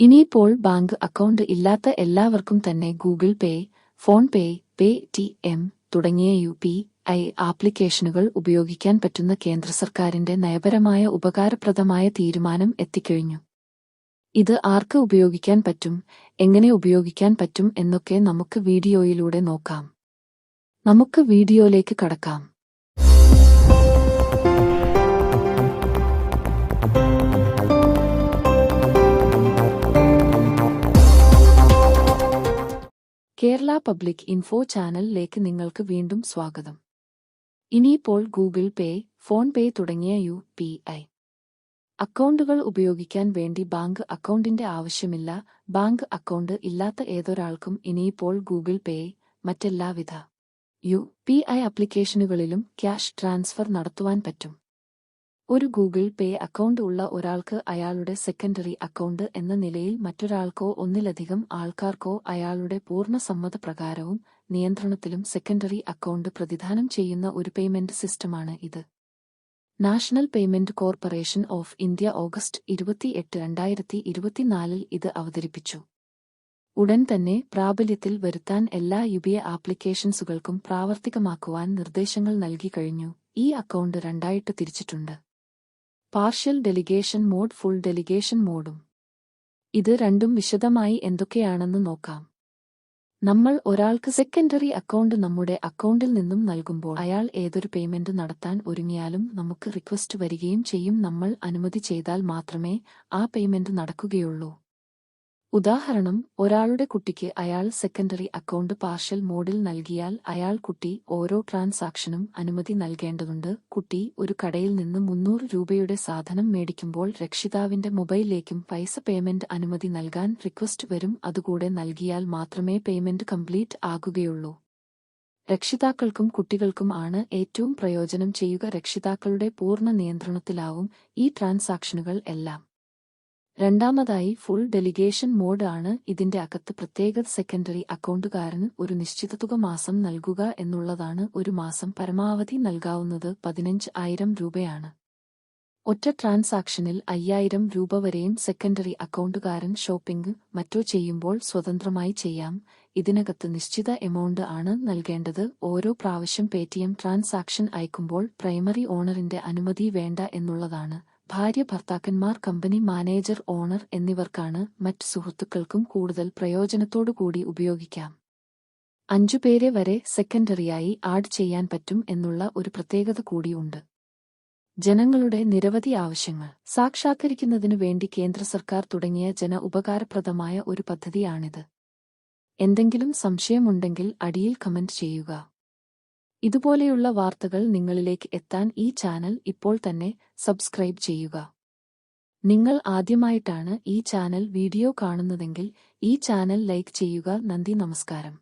ഇനിയിപ്പോൾ bank account ഇല്ലാത്ത എല്ലാവർക്കും തന്നെ Google Pay PhonePe Paytm തുടങ്ങിയ യു പി ഐ ആപ്ലിക്കേഷനുകൾ ഉപയോഗിക്കാൻ പറ്റുന്ന കേന്ദ്ര സർക്കാരിന്റെ നയപരമായ ഉപകാരപ്രദമായ തീരുമാനം എത്തിക്കഴിഞ്ഞു. ഇത് ആർക്ക് ഉപയോഗിക്കാൻ പറ്റും എങ്ങനെ ഉപയോഗിക്കാൻ പറ്റും എന്നൊക്കെ നമുക്ക് വീഡിയോയിലൂടെ നോക്കാം. നമുക്ക് വീഡിയോയിലേക്ക് കടക്കാം. കേരള പബ്ലിക് ഇൻഫോ ചാനലിലേക്ക് നിങ്ങൾക്ക് വീണ്ടും സ്വാഗതം. ഇനിയിപ്പോൾ ഗൂഗിൾ പേ ഫോൺ പേ തുടങ്ങിയ യു പി ഐ അക്കൗണ്ടുകൾ ഉപയോഗിക്കാൻ വേണ്ടി ബാങ്ക് അക്കൗണ്ടിന്റെ ആവശ്യമില്ല. ബാങ്ക് അക്കൗണ്ട് ഇല്ലാത്ത ഏതൊരാൾക്കും ഇനിയിപ്പോൾ ഗൂഗിൾ പേ മറ്റെല്ലാവിധ യു പി ഐ ആപ്ലിക്കേഷനുകളിലും ക്യാഷ് ട്രാൻസ്ഫർ നടത്തുവാൻ പറ്റും. ഒരു ഗൂഗിൾ പേ അക്കൗണ്ട് ഉള്ള ഒരാൾക്ക് അയാളുടെ സെക്കൻഡറി അക്കൗണ്ട് എന്ന നിലയിൽ മറ്റൊരാൾക്കോ ഒന്നിലധികം ആൾക്കാർക്കോ അയാളുടെ പൂർണ സമ്മതപ്രകാരവും നിയന്ത്രണത്തിലും സെക്കൻഡറി അക്കൗണ്ട് പ്രതിദാനം ചെയ്യുന്ന ഒരു പേയ്മെന്റ് സിസ്റ്റമാണ് ഇത്. National Payment Corporation of India August ഇരുപത്തിയെട്ട് രണ്ടായിരത്തി ഇരുപത്തിനാലിൽ ഇത് അവതരിപ്പിച്ചു. ഉടൻ തന്നെ പ്രാബല്യത്തിൽ വരുത്താൻ എല്ലാ യുബിയ ആപ്ലിക്കേഷൻസുകൾക്കും പ്രാവർത്തികമാക്കുവാൻ നിർദ്ദേശങ്ങൾ നൽകി കഴിഞ്ഞു. ഈ അക്കൗണ്ട് രണ്ടായിട്ട് തിരിച്ചിട്ടുണ്ട്. Partial delegation mode full delegation മോഡും. ഇത് രണ്ടും വിശദമായി എന്തൊക്കെയാണെന്ന് നോക്കാം. നമ്മൾ ഒരാൾക്ക് സെക്കൻഡറി അക്കൗണ്ട് നമ്മുടെ അക്കൗണ്ടിൽ നിന്നും നൽകുമ്പോൾ അയാൾ ഏതൊരു പേയ്മെന്റ് നടത്താൻ ഒരുങ്ങിയാലും നമുക്ക് റിക്വസ്റ്റ് വരികയും ചെയ്യും. നമ്മൾ അനുമതി ചെയ്താൽ മാത്രമേ ആ പേയ്മെന്റ് നടക്കുകയുള്ളൂ. ഉദാഹരണം ഒരാളുടെ കുട്ടിക്ക് അയാൾ സെക്കൻഡറി അക്കൗണ്ട് പാർഷ്യൽ മോഡിൽ നൽകിയാൽ അയാൾ കുട്ടി ഓരോ ട്രാൻസാക്ഷനും അനുമതി നൽകേണ്ടതുണ്ട്. കുട്ടി ഒരു കടയിൽ നിന്ന് മുന്നൂറ് രൂപയുടെ സാധനം മേടിക്കുമ്പോൾ രക്ഷിതാവിന്റെ മൊബൈലിലേക്കും പൈസ പേയ്മെന്റ് അനുമതി നൽകാൻ റിക്വസ്റ്റ് വരും. അതുകൂടെ നൽകിയാൽ മാത്രമേ പേയ്മെന്റ് കംപ്ലീറ്റ് ആകുകയുള്ളൂ. രക്ഷിതാക്കൾക്കും കുട്ടികൾക്കും ആണ് ഏറ്റവും പ്രയോജനം ചെയ്യുക. രക്ഷിതാക്കളുടെ പൂർണ നിയന്ത്രണത്തിലാവും ഈ ട്രാൻസാക്ഷനുകൾ എല്ലാം. രണ്ടാമതായി ഫുൾ ഡെലിഗേഷൻ മോഡ് ആണ് ഇതിന്റെ അകത്ത് പ്രത്യേക സെക്കൻഡറി അക്കൗണ്ടുകാരന് ഒരു നിശ്ചിത തുക മാസം നൽകുക എന്നുള്ളതാണ് ഒരു മാസം പരമാവധി നൽകാവുന്നത് പതിനഞ്ച് ആയിരം രൂപയാണ്. ഒറ്റ ട്രാൻസാക്ഷനിൽ അയ്യായിരം രൂപ വരെയും സെക്കൻഡറി അക്കൗണ്ടുകാരൻ ഷോപ്പിംഗ് മറ്റോ ചെയ്യുമ്പോൾ സ്വതന്ത്രമായി ചെയ്യാം. ഇതിനകത്ത് നിശ്ചിത എമൗണ്ട് ആണ് നൽകേണ്ടത്. ഓരോ പ്രാവശ്യം പേടിഎം ട്രാൻസാക്ഷൻ അയക്കുമ്പോൾ പ്രൈമറി ഓണറിന്റെ അനുമതി വേണ്ട എന്നുള്ളതാണ്. ഭാര്യ ഭർത്താക്കന്മാർ കമ്പനി മാനേജർ ഓണർ എന്നിവർക്കാണ് മറ്റ് സുഹൃത്തുക്കൾക്കും കൂടുതൽ പ്രയോജനത്തോടുകൂടി ഉപയോഗിക്കാം. അഞ്ചുപേരെ വരെ സെക്കൻഡറിയായി ആഡ് ചെയ്യാൻ പറ്റും എന്നുള്ള ഒരു പ്രത്യേകത കൂടിയുണ്ട് ജനങ്ങളുടെ നിരവധി ആവശ്യങ്ങൾ. സാക്ഷാത്കരിക്കുന്നതിനു വേണ്ടി കേന്ദ്ര സർക്കാർ തുടങ്ങിയ ജന ഉപകാരപ്രദമായ ഒരു പദ്ധതിയാണിത്. എന്തെങ്കിലും സംശയമുണ്ടെങ്കിൽ അടിയിൽ കമന്റ് ചെയ്യുക. ഇതുപോലെയുള്ള വാർത്തകൾ നിങ്ങളിലേക്ക് എത്താൻ ഈ ചാനൽ ഇപ്പോൾ തന്നെ സബ്സ്ക്രൈബ് ചെയ്യുക. നിങ്ങൾ ആദ്യമായിട്ടാണ് ഈ ചാനൽ വീഡിയോ കാണുന്നതെങ്കിൽ ഈ ചാനൽ ലൈക്ക് ചെയ്യുക. നന്ദി നമസ്കാരം.